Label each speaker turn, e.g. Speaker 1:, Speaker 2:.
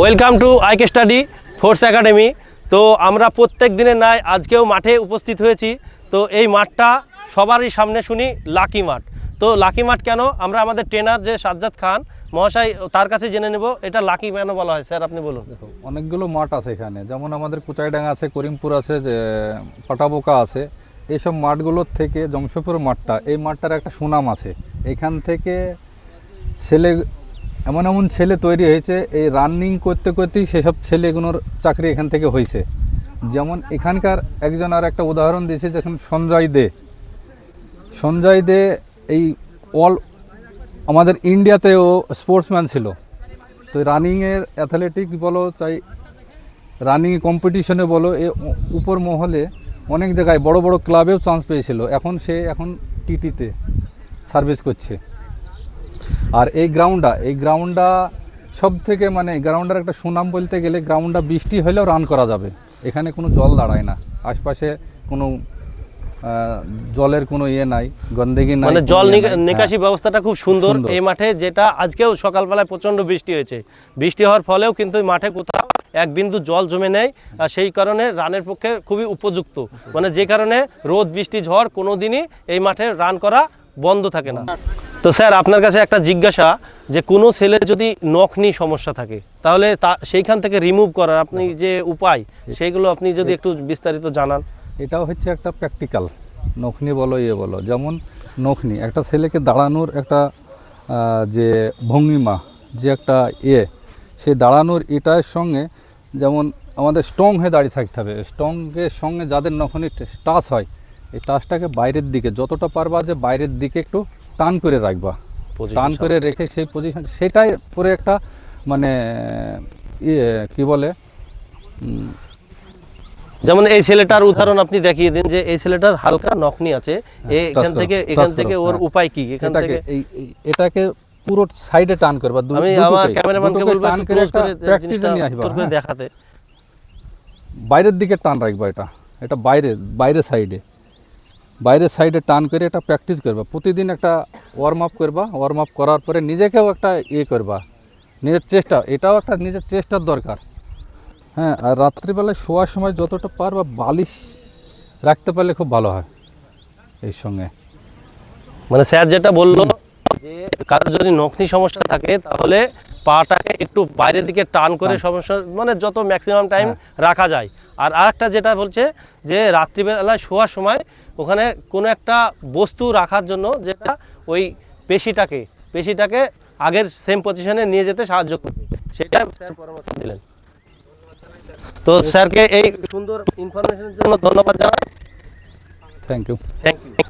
Speaker 1: Welcome to IK study force academy তো আমরা প্রত্যেক দিনের ন্যায় আজকেও মাঠে উপস্থিত হয়েছি। তো এই মাঠটা সবারই সামনে শুনি, লাকি মাঠ। তো লাকি মাঠ কেন? আমরা আমাদের ট্রেনার যে সাজ্জাদ খান মহাশয়, তার কাছে জেনে নেব। এটা লাকি কেন বলা হয়? স্যার, আপনি বলুন।
Speaker 2: অনেকগুলো মাঠ আছে এখানে। যেমন আমাদের কুচাইডাঙ্গা আছে, করিমপুর আছে, যে পাটাবোকা আছে, এইসব মাঠগুলোর থেকে জমশেদপুর মাঠটা, এই মাঠটার একটা সুনাম আছে। এখান থেকে ছেলে এমন এমন ছেলে তৈরি হয়েছে, এই রানিং করতে করতেই সেসব ছেলেগুলোর চাকরি এখান থেকে হয়েছে। যেমন এখানকার একজন আর একটা উদাহরণ দিয়েছে যেখানে সঞ্জয় দে। সঞ্জয় দে এই অল আমাদের ইন্ডিয়াতেও স্পোর্টসম্যান ছিল। তো রানিংয়ের অ্যাথলেটিক বলো, চাই রানিং কম্পিটিশনে বলো, এ উপর মহলে অনেক জায়গায় বড় বড় ক্লাবেও চান্স পেয়েছিল। এখন সে এখন টিটিতে সার্ভিস করছে। আর এই গ্রাউন্ডটা এই গ্রাউন্ডটা সব থেকে মানে গ্রাউন্ডের একটা সুনাম বলতে গেলে গ্রাউন্ডটা বৃষ্টি হলেও রান করা যাবে। এখানে কোনো জল দাঁড়ায় না। আশপাশে কোনো জলের কোনো ইয়ে নাই গন্দেগি নাই
Speaker 1: মানে জল
Speaker 2: ইয়ে।
Speaker 1: নিকাশি ব্যবস্থাটা খুব সুন্দর। এই মাঠে যেটা আজকেও সকালবেলায় প্রচণ্ড বৃষ্টি হয়েছে। বৃষ্টি হওয়ার ফলেও কিন্তু মাঠে কোথাও এক বিন্দু জল জমে নেই আর সেই কারণে রানের পক্ষে খুবই উপযুক্ত। মানে যে কারণে রোদ বৃষ্টি ঝড় কোনো দিনই এই মাঠে রান করা বন্ধ থাকে না। তো স্যার আপনার কাছে একটা জিজ্ঞাসা যে কোনো ছেলে যদি নখনি সমস্যা থাকে তাহলে তা সেইখান থেকে রিমুভ করার আপনি যে উপায় সেইগুলো আপনি যদি একটু বিস্তারিত জানান।
Speaker 2: এটাও হচ্ছে একটা প্র্যাকটিক্যাল নখনি বলো ইয়ে বলো। যেমন নখনি একটা ছেলেকে দাঁড়ানোর একটা যে ভঙ্গিমা যে একটা ইয়ে সে দাঁড়ানোর এটার সঙ্গে যেমন আমাদের স্ট্রং হয়ে দাঁড়িয়ে থাকতে হবে। স্ট্রংয়ের সঙ্গে যাদের নখনি টাচ হয় এই টাচটাকে বাইরের দিকে যতটা পারবা যে বাইরের দিকে একটু টান করে রাখবা। টান করে রেখে সেই পজিশন সেটাই পরে একটা মানে ইয়ে কি বলে
Speaker 1: যেমন এই ছেলেটার উদাহরণ আপনি দেখিয়ে দিন যে এই ছেলেটার হালকা নখনি আছে।
Speaker 2: হ্যাঁ,
Speaker 1: এখান থেকে এখান থেকে ওর
Speaker 2: হ্যাঁ।
Speaker 1: উপায় কি? এখান থেকে
Speaker 2: এটাকে পুরো সাইডে টান করবা
Speaker 1: আমি আমার ক্যামেরাম্যানকে বলব
Speaker 2: টান করে একটা
Speaker 1: জিনিসটা
Speaker 2: নিয়ে আসবা, হ্যাঁ।
Speaker 1: দেখাতে।
Speaker 2: বাইরের দিকে টান রাখবা এটা। এটা বাইরে বাইরে সাইডে বাইরের সাইডে টান করে একটা প্র্যাকটিস করবা। প্রতিদিন একটা ওয়ার্ম আপ করবা। ওয়ার্ম আপ করার পরে নিজেকেও একটা ইয়ে করবা। নিজের চেষ্টা, এটাও একটা নিজের চেষ্টার দরকার। হ্যাঁ আর রাত্রিবেলায় শোয়ার সময় যতটা পারবা বালিশ রাখতে পারলে খুব ভালো হয় এই সঙ্গে।
Speaker 1: মানে স্যার যেটা বলল যে কারোর যদি নখনি সমস্যা থাকে তাহলে পাটাকে একটু বাইরের দিকে টান করে সমস্যা মানে যত ম্যাক্সিমাম টাইম
Speaker 2: হ্যাঁ।
Speaker 1: রাখা যায়। আর আরেকটা যেটা বলছে যে রাত্রিবেলায় শোয়ার সময় ওখানে কোনো একটা বস্তু রাখার জন্য যেটা ওই পেশিটাকে পেশিটাকে আগের সেম পজিশনে নিয়ে যেতে সাহায্য করবে। সেটা স্যার পরামর্শ দিলেন। তো স্যারকে এই সুন্দর ইনফরমেশনের জন্য ধন্যবাদ জানাই।
Speaker 2: Thank you
Speaker 1: thank you